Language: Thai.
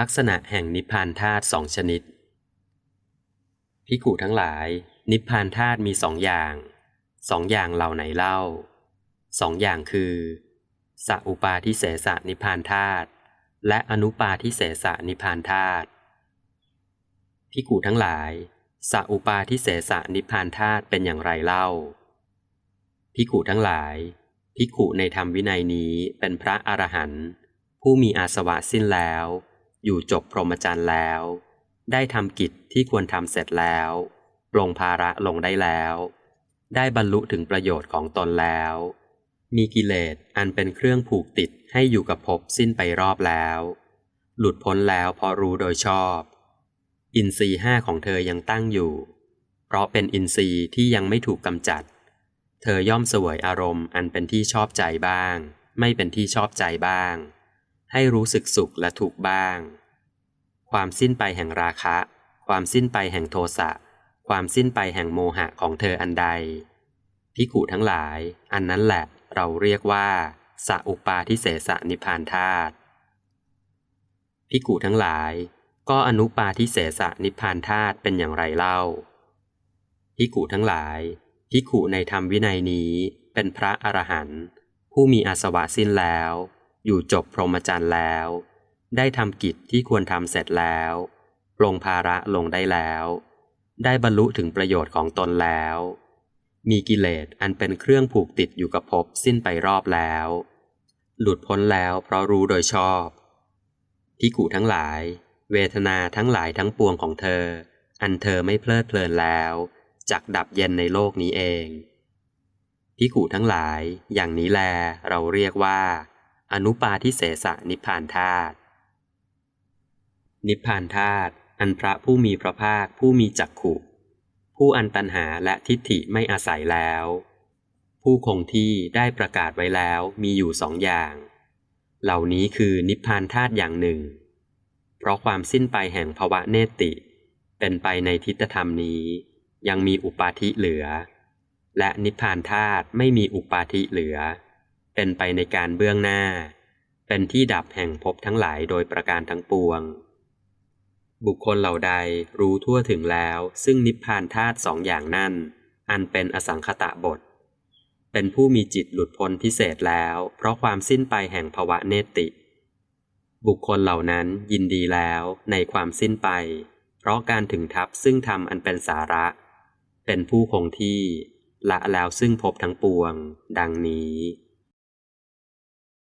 ลักษณะแห่งนิพพานธาตุสองชนิดพิกูทั้งหลาย นิพพานธาตุมีสองอย่างสองอย่างเหล่าไหนเล่าสองอย่างคือสัอุปาทิเสสนิพพานธาตุและอนุปาทิเสสนิพพานธาตุพิกูทั้งหลายสัอุปาทิเสสนิพพานธาตุเป็นอย่างไรเล่าพิกูทั้งหลายพิกูในธรรมวินัยนี้เป็นพระอรหันต์ผู้มีอาสวะสิ้นแล้ว อยู่จบพรหมจรรย์แล้ว ได้ทำกิจที่ควรทำเสร็จแล้วปลงภาระลงได้แล้ว ได้บรรลุถึงประโยชน์ของตนแล้ว มีกิเลสอันเป็นเครื่องผูกติดให้อยู่กับภพสิ้นไปรอบแล้ว หลุดพ้นแล้วเพราะรู้โดยชอบ อินทรีย์ห้าของเธอยังตั้งอยู่ เพราะเป็นอินทรีย์ที่ยังไม่ถูกกำจัด เธอย่อมเสวยอารมณ์อันเป็นที่ชอบใจบ้าง ไม่เป็นที่ชอบใจบ้าง ให้รู้สึกสุขและทุกข์บ้าง ความสิ้นไปแห่งราคะ ความสิ้นไปแห่งโทสะ ความสิ้นไปแห่งโมหะของเธออันใดพิกุทั้งหลาย อันนั้นแหละเราเรียกว่าสัอุปาทิเสสนิพานธาตุพิกุทั้งหลาย ก็อนุปาทิเสสนิพพานธาตุเป็นอย่างไรเล่าพิกุทั้งหลายพิกุในธรรมวินัยนี้เป็นพระอรหันต์ผู้มีอาสวะสิ้นแล้ว อยู่จบพรหมจรรย์แล้ว ได้ทำกิจที่ควรทำเสร็จแล้วปลงภาระลงได้แล้ว ได้บรรลุถึงประโยชน์ของตนแล้ว มีกิเลสอันเป็นเครื่องผูกติดอยู่กับภพสิ้นไปรอบแล้ว หลุดพ้นแล้วเพราะรู้โดยชอบพิกุทั้งหลาย เวทนาทั้งหลายทั้งปวงของเธอ อันเธอไม่เพลิดเพลินแล้วจักดับเย็นในโลกนี้เองพิกุทั้งหลาย อย่างนี้แลเราเรียกว่า อนุปาทิเสสนิพพานธาตุนิพพานธาตุอันพระผู้มีพระภาคผู้มีจักขุผู้อันตันหาและทิฏฐิไม่อาศัยแล้ว ผู้คงที่ได้ประกาศไว้แล้วมีอยู่สองอย่าง เหล่านี้คือนิพพานธาตุอย่างหนึ่ง เพราะความสิ้นไปแห่งภวะเนติ เป็นไปในทิฏฐธรรมนี้ ยังมีอุปาทิเหลือ และนิพพานธาตุไม่มีอุปาทิเหลือ เป็นไปในการเบื้องหน้า เป็นที่ดับแห่งภพทั้งหลายโดยประการทั้งปวง บุคคลเหล่าใดรู้ทั่วถึงแล้ว ซึ่งนิพพานธาตุสองอย่างนั่น อันเป็นอสังคตะบท เป็นผู้มีจิตหลุดพ้นพิเศษแล้ว เพราะความสิ้นไปแห่งภวะเนติ บุคคลเหล่านั้นยินดีแล้วในความสิ้นไป เพราะการถึงทับซึ่งทำอันเป็นสาระ เป็นผู้คงที่ละแล้วซึ่งพบทั้งปวง ดังนี้